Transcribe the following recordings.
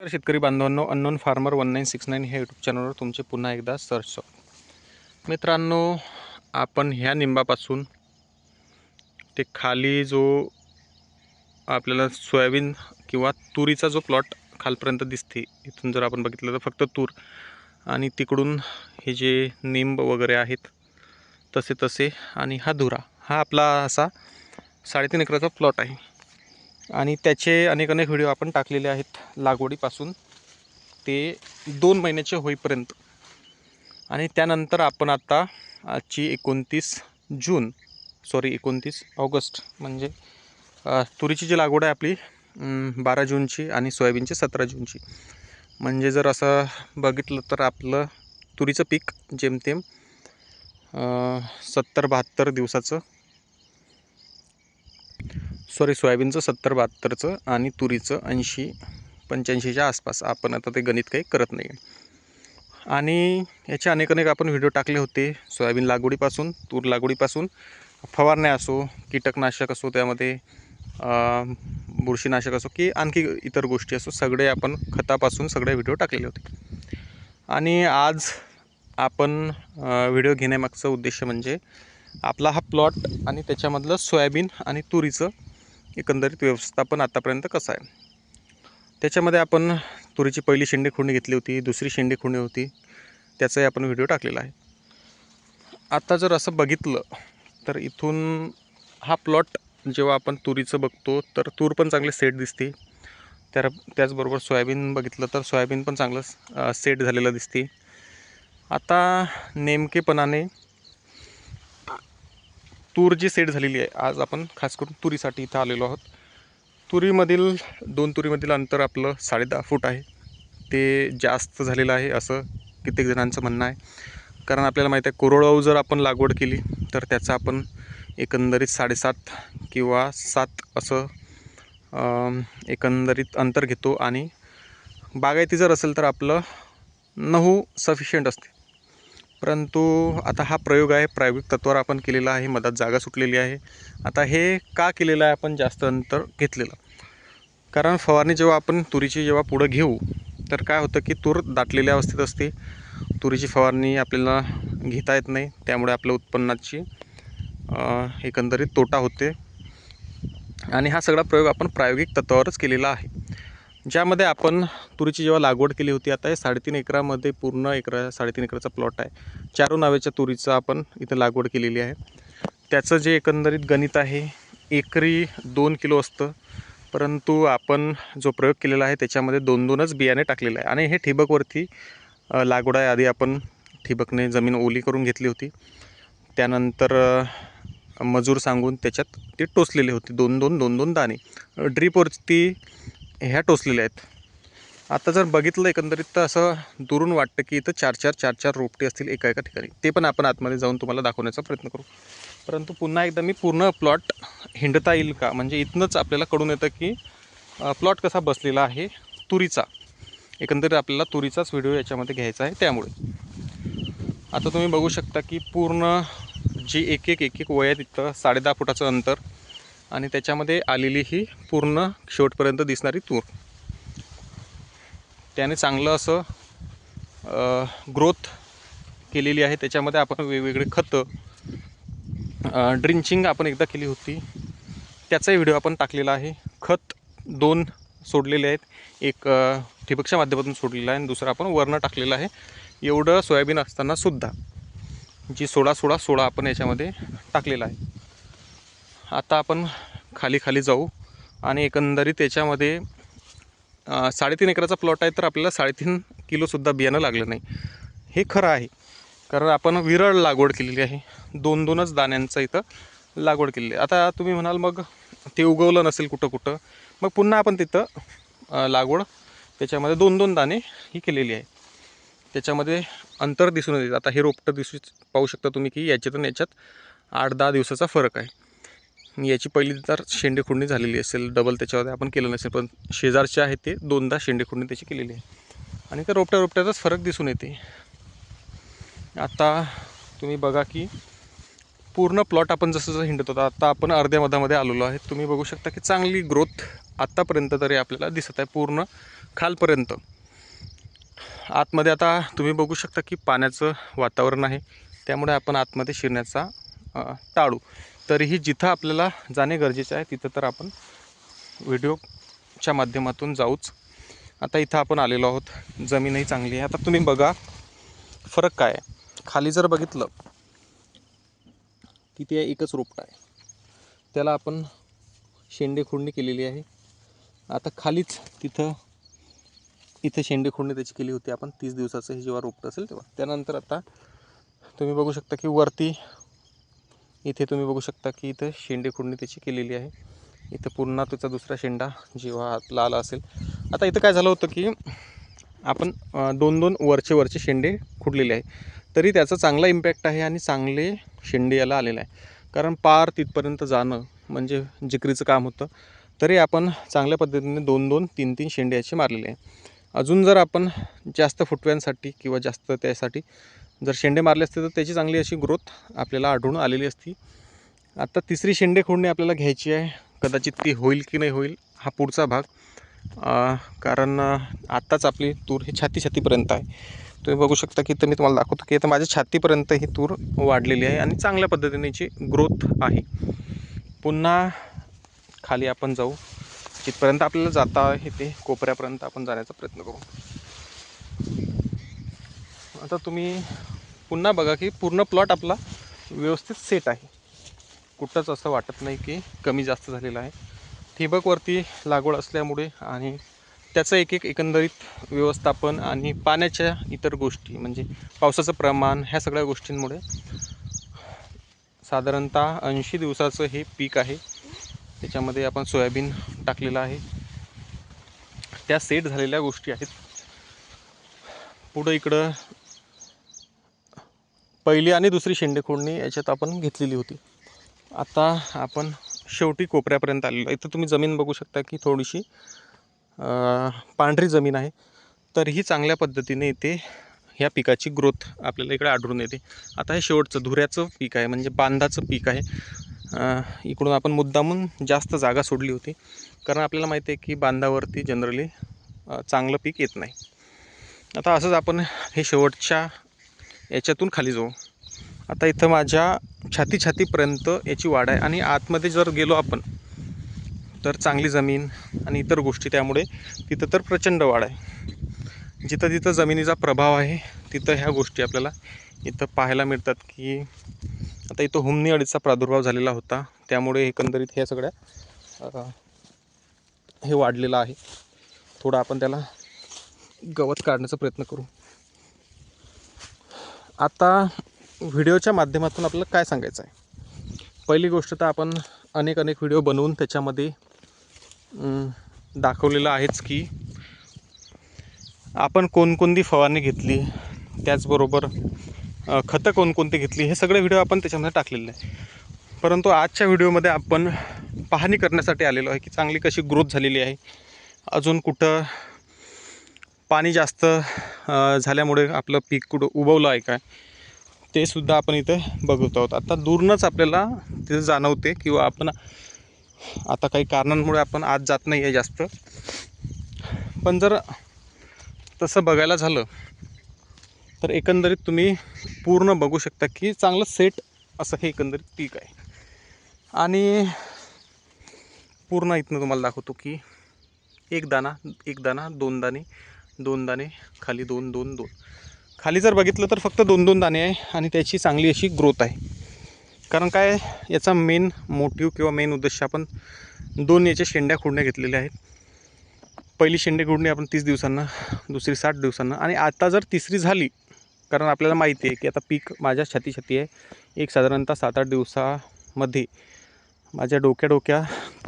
तर शेतकरी बांधवांनो unknown farmer one nine six nine ह्या यूट्यूब चॅनलवर तुमचे पुन्हा एकदा सर्च मित्रांनो आपण ह्या निंबापासून ते खाली जो आपल्याला सोयाबीन किंवा तुरीचा जो प्लॉट खालपर्यंत दिसते इथून जर आपण बघितलं तर फक्त तूर आणि तिकडून हे जे निंब वगैरे आहेत तसे तसे आणि हा धुरा हा आपला असा साडेतीन एकराचा प्लॉट आहे. आणि त्याचे अनेक अनेक व्हिडिओ आपण टाकलेले आहेत लागवडीपासून. ते दोन महिन्याचे होईपर्यंत. आणि त्यानंतर आपण आता आजची एकोणतीस जून सॉरी एकोणतीस ऑगस्ट म्हणजे तुरीची जी लागवड आहे आपली बारा जूनची आणि सोयाबीनची सतरा जूनची. म्हणजे जर असं बघितलं तर आपलं तुरीचं पीक जेमतेम सत्तर बहात्तर दिवसाचं सॉरी सोयाबीनचं सत्तर बहात्तरचं आणि तुरीचं ऐंशी पंच्याऐंशीच्या आसपास. आपण आता ते गणित काही करत नाही. आणि याचे अनेक अनेक आपण व्हिडिओ टाकले होते. सोयाबीन लागवडीपासून तूर लागवडीपासून. फवारण्या असो कीटकनाशक असो त्यामध्ये बुरशीनाशक असो की आणखी इतर गोष्टी असो सगळे आपण खतापासून सगळे व्हिडिओ टाकलेले होते. आणि आज आपण व्हिडिओ घेण्यामागचा उद्देश म्हणजे आपला हा प्लॉट आणि त्याच्यामधलं सोयाबीन आणि तुरीचं एकंदरीत व्यवस्थापन आतापर्यंत कसं आहे? त्याच्यामध्ये आपण तुरीची पहिली शेंडी खुंडी घेतली होती दुसरी शेंडी खुंडी होती त्याचाही आपण व्हिडिओ टाकलेला आहे. आता जर असं बघितलं तर इथून हा प्लॉट जेव्हा आपण तुरीचं बघतो तर तूर पण चांगले सेट दिसते. त्या त्याचबरोबर सोयाबीन बघितलं तर सोयाबीन पण चांगलं सेट झालेलं दिसते. आता नेमकेपणाने तूर जी सेट झालेली आहे आज आपण खास करून तुरीसाठी इथं आलेलो आहोत. तुरीमधील दोन तुरीमधील अंतर आपलं साडे दहा फूट आहे. ते जास्त झालेलं आहे असं कित्येक जणांचं म्हणणं आहे. कारण आपल्याला माहीत आहे कोरडवाहू जर आपण लागवड केली तर त्याचं आपण एकंदरीत साडेसात किंवा सात असं एकंदरीत अंतर घेतो. आणि बागायती जर असेल तर आपलं नऊ सफिशियंट असते. परंतु आता हा प्रयोग आहे प्रायोगिक तत्वावर आपण केलेला आहे मधात जागा सुटलेली आहे. आता हे का केलेलं आहे आपण जास्त अंतर घेतलेलं? कारण फवारणी जेव्हा आपण तुरीची जेव्हा पुढं घेऊ तर काय होतं की तूर दाटलेल्या अवस्थेत असते. तुरीची फवारणी आपल्याला घेता येत नाही त्यामुळे आपल्या उत्पन्नाची एकंदरीत तोटा होते. आणि हा सगळा प्रयोग आपण प्रायोगिक तत्वावरच केलेला आहे. ज्यामध्ये आपण तुरीची जेव्हा लागवड केली होती आता हे साडेतीन एकरामध्ये पूर्ण एकरा साडेतीन एकराचा प्लॉट आहे. चारू नावेच्या तुरीचं आपण इथं लागवड केलेली आहे. त्याचं जे एकंदरीत गणित आहे एकरी दोन किलो असतं. परंतु आपण जो प्रयोग केलेला आहे त्याच्यामध्ये दोन दोनच बियाणे टाकलेलं आहे. आणि हे ठिबकवरती लागवड आहे आधी आपण ठिबकने जमीन ओली करून घेतली होती. त्यानंतर मजूर सांगून त्याच्यात ते टोचलेले होते. दोन दोन दोन दोन दाणे ड्रीपवरती ह्या टोचलेल्या आहेत. आता जर बघितलं एकंदरीत तर असं दुरून वाटतं की इथं चार चार चार चार रोपटे असतील एका एका ठिकाणी. ते पण आपण आतमध्ये जाऊन तुम्हाला दाखवण्याचा प्रयत्न करू. परंतु पुन्हा एकदा मी पूर्ण प्लॉट हिंडता येईल का? म्हणजे इथनंच आपल्याला कळून येतं की प्लॉट कसा बसलेला आहे तुरीचा. एकंदरीत आपल्याला तुरीचाच व्हिडिओ याच्यामध्ये घ्यायचा आहे त्यामुळे. आता तुम्ही बघू शकता की पूर्ण जी एक एक एक एक वयात तिथं साडे दहा फुटाचं अंतर. आणि त्याच्यामध्ये आलेली ही पूर्ण शेवटपर्यंत दिसणारी तूर. त्याने चांगलं असं ग्रोथ केलेली आहे. त्याच्यामध्ये आपण वेगवेगळे खतं ड्रिंचिंग आपण एकदा केली होती. त्याचाही व्हिडिओ आपण टाकलेला आहे. खत दोन सोडलेले आहेत. एक ठिबकच्या माध्यमातून सोडलेला आहे आणि दुसरं आपण वरनं टाकलेलं आहे. एवढं सोयाबीन असतानासुद्धा जी सोळा सोळा सोळा आपण याच्यामध्ये टाकलेला आहे. आता आपण खाली खाली जाऊ आणि एकंदरीत त्याच्यामध्ये साडेतीन एकराचा प्लॉट आहे तर आपल्याला साडेतीन किलोसुद्धा बियाणं लागलं नाही. हे खरं आहे कारण आपण विरळ लागवड केलेली आहे. दोन दोनच दाण्यांचं इथं लागवड केलेली आहे. आता तुम्ही म्हणाल मग ते उगवलं नसेल कुठं कुठं मग पुन्हा आपण तिथं लागवड त्याच्यामध्ये दोन दोन दाणे ही केलेली आहे. त्याच्यामध्ये अंतर दिसून येते. आता हे रोपटं दिसू पाहू शकता तुम्ही की याच्यातून याच्यात आठ दहा दिवसाचा फरक आहे. याची पहिली तर शेंडेखुडणी झालेली असेल डबल त्याच्यामध्ये आपण केलं नसेल पण शेजारचे आहे ते दोनदा शेंडेखुडणी त्याची केलेली आहे. आणि त्या रोपट्या रोपट्याचाच फरक दिसून येते. आता तुम्ही बघा की पूर्ण प्लॉट आपण जसं जसं हिंडत होता आता आपण अर्ध्या मधामध्ये आलेलो आहे. तुम्ही बघू शकता की चांगली ग्रोथ आत्तापर्यंत तरी आपल्याला दिसत आहे पूर्ण खालपर्यंत. आतमध्ये आता तुम्ही बघू शकता की पाण्याचं वातावरण आहे त्यामुळे आपण आतमध्ये शिरण्याचा टाळू. तरीही जिथं आपल्याला जाणे गरजेचं आहे तिथं तर आपण व्हिडिओच्या माध्यमातून जाऊच. आता इथं आपण आलेलो आहोत. जमीनही चांगली आहे. आता तुम्ही बघा फरक काय आहे? खाली जर बघितलं तिथे एकच रोपटा आहे. त्याला आपण शेंडे खोडणी केलेली आहे. आता खालीच तिथं इथे शेंडे खोडणी त्याची केली होती आपण. तीस दिवसाचं हे जेव्हा रोपट असेल तेव्हा. त्यानंतर आता तुम्ही बघू शकता की वरती इथे तुम्ही बघू शकता की इथं शेंडे खुडणी त्याची केलेली आहे. इथं पुन्हा त्याचा दुसरा शेंडा जेव्हा हातला आला असेल. आता इथं काय झालं होतं की आपण दोन दोन वरचे वरचे शेंडे खुडलेले आहे. तरी त्याचा चांगला इम्पॅक्ट आहे आणि चांगले शेंडे याला आलेलं आहे. कारण पार तिथपर्यंत जाणं म्हणजे जिकरीचं काम होतं. तरी आपण चांगल्या पद्धतीने दोन दोन तीन तीन शेंडे याचे मारलेले आहे. अजून जर आपण जास्त फुटव्यांसाठी किंवा जास्त त्यासाठी जर शेंडे मारले असते तर त्याची चांगली अशी ग्रोथ आपल्याला आढळून आलेली असती. आता तिसरी शेंडे खोडणी आपल्याला घ्यायची आहे. कदाचित ती होईल की नाही होईल हा पुढचा भाग. कारण आत्ताच आपली तूर ही छाती छातीपर्यंत आहे. तुम्ही बघू शकता की इथं मी तुम्हाला दाखवतो की आता माझ्या छातीपर्यंत ही तूर वाढलेली आहे आणि चांगल्या पद्धतीने याची ग्रोथ आहे. पुन्हा खाली आपण जाऊ. जिथपर्यंत आपल्याला जाता आहे ते कोपऱ्यापर्यंत आपण जाण्याचा प्रयत्न करू. आता तुम्ही पुन्हा बघा की पूर्ण प्लॉट आपला व्यवस्थित सेट आहे. कुठंच असं वाटत नाही की कमी जास्त झालेलं आहे. ठिबकवरती लागवड असल्यामुळे आणि त्याचं एक एक एकंदरीत व्यवस्थापन आणि पाण्याच्या इतर गोष्टी म्हणजे पावसाचं प्रमाण ह्या सगळ्या गोष्टींमुळे साधारणतः ऐंशी दिवसाचं हे पीक आहे. त्याच्यामध्ये आपण सोयाबीन टाकलेलं आहे. त्या सेट झालेल्या गोष्टी आहेत. पुढं इकडं पहिली आणि दुसरी शेंडे खोडणी याच्यात आपण घेतलेली होती. आता आपण शेवटी कोपऱ्यापर्यंत आलेलो. इथं तुम्ही जमीन बघू शकता की थोडीशी पांढरी जमीन आहे. तरीही चांगल्या पद्धतीने इथे ह्या पिकाची ग्रोथ आपल्याला इकडे आढळून येते. आता हे शेवटचं धुऱ्याचं पीक आहे म्हणजे बांधाचं पीक आहे. इकडून आपण मुद्दामून जास्त जागा सोडली होती. कारण आपल्याला माहिती आहे की बांधावरती जनरली चांगलं पीक येत नाही. आता असंच आपण हे शेवटच्या याच्यातून खाली जाऊ. आता इथं माझ्या छाती छातीपर्यंत याची वाढ आहे आणि आतमध्ये जर गेलो आपण तर चांगली जमीन आणि इतर गोष्टी त्यामुळे तिथं तर प्रचंड वाढ आहे. जिथं जिथं जमिनीचा प्रभाव आहे तिथं ह्या गोष्टी आपल्याला इथं पाहायला मिळतात की आता इथं हुमनी अळीचा प्रादुर्भाव झालेला होता. त्यामुळे एकंदरीत ह्या सगळ्या हे वाढलेलं आहे. थोडं आपण त्याला गवत काढण्याचा प्रयत्न करू. आता व्हिडिओच्या माध्यमातून आपल्याला काय सांगायचं आहे? पहिली गोष्ट तर आपण अनेक अनेक व्हिडिओ बनवून त्याच्यामध्ये दाखवलेलं आहेच की आपण कोणकोणती फवारणी घेतली त्याचबरोबर खतं कोणकोणती घेतली हे सगळे व्हिडिओ आपण त्याच्यामध्ये टाकलेले आहे परंतु आजच्या व्हिडिओमध्ये आपण पाहणी करण्यासाठी आलेलो आहे की चांगली कशी ग्रोथ झालेली आहे अजून कुठं पाणी जास्त झाल्यामुळे आपलं पीक कुठं उगवलं आहे काय ते सुद्धा आपण इथे बघत आहोत. आता दूरनंच आपल्याला तिथे जाणवते किंवा आपण आता काही कारणांमुळे आपण आज जात नाही आहे जास्त. पण जर तसं बघायला झालं तर एकंदरीत तुम्ही पूर्ण बघू शकता की चांगलं सेट असं हे एकंदरीत पीक आहे. आणि पूर्ण इथनं तुम्हाला दाखवतो की एक दाना एक दाना दोन दाणे दोन दाणे खाली दोन दोन दोन. खाली जर बघितलं तर फक्त दोन दोन दाणे आहे आणि त्याची चांगली अशी ग्रोथ आहे. कारण काय याचा मेन मोटिव्ह किंवा मेन उद्देश आपण दोन याच्या शेंड्या खुडण्या घेतलेल्या आहेत. पहिली शेंडे खुडणी आपण तीस दिवसांना दुसरी साठ दिवसांना आणि आता जर तिसरी झाली कारण आपल्याला माहिती आहे की आता पीक माझ्या छाती छाती आहे. एक साधारणतः सात आठ दिवसामध्ये माझ्या डोक्या डोक्या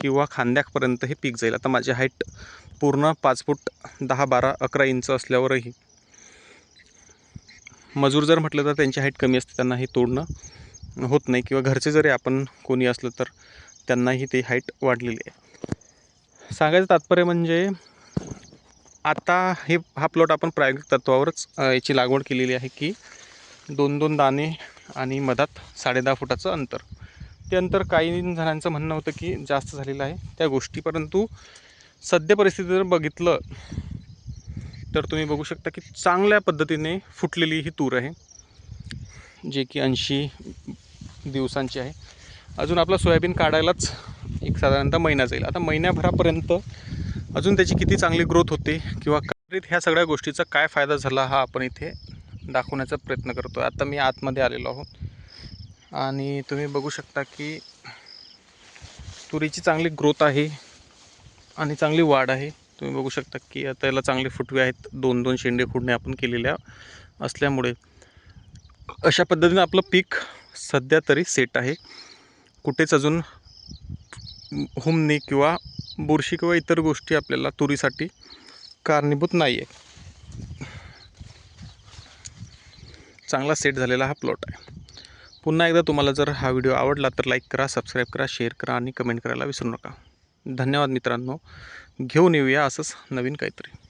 किंवा खांद्यापर्यंत हे पीक जाईल. आता माझी हाईट पूर्ण पाच फूट दहा बारा अकरा इंच असल्यावरही. मजूर जर म्हटलं तर त्यांची हाईट कमी असते त्यांना हे तोडणं होत नाही किंवा घरचे जरी आपण कोणी असलं तर त्यांनाही ते हाईट वाढलेली आहे. सांगायचं तात्पर्य म्हणजे आता हे हा प्लॉट आपण प्रायोगिक तत्वावरच याची लागवड केलेली आहे की दोन दोन दाणे आणि मधात साडेदहा फुटाचं अंतर. ते अंतर काही जणांचं म्हणणं होतं की जास्त झालेलं आहे त्या गोष्टी परंतु सद्य परिस्थिती जर बघितलं तर तुम्ही बघू शकता की चांगल्या पद्धतीने फुटलेली ही तूर आहे जे की ऐंशी दिवसांची आहे. अजून आपला सोयाबीन काढायलाच एक साधारणतः महिना जाईल. आता महिन्याभरापर्यंत अजून त्याची किती चांगली ग्रोथ होते किंवा एकंदरीत ह्या सगळ्या गोष्टीचा काय फायदा झाला हा आपण इथे दाखवण्याचा प्रयत्न करतो आहे आता मी आतमध्ये आलेलो आहोत. आणि तुम्ही बघू शकता की तुरीची चांगली ग्रोथ आहे. आणि चांगली वाढ आहे. तुम्ही बघू शकता की आता याला चांगले फुटवे आहेत. दोन दोन शेंडे खुडणे आपण केलेल्या असल्यामुळे. अशा पद्धतीनं आपलं पीक सध्या तरी सेट आहे. कुठेच अजून हुमणी किंवा बुरशी किंवा इतर गोष्टी आपल्याला तुरीसाठी कारणीभूत नाही आहे चांगला सेट झालेला हा प्लॉट आहे. पुन्हा एकदा तुम्हाला जर हा व्हिडिओ आवडला तर लाईक करा सबस्क्राईब करा शेअर करा आणि कमेंट करायला विसरू नका. धन्यवाद मित्रांनो. घेऊन येऊया असंच नवीन काहीतरी.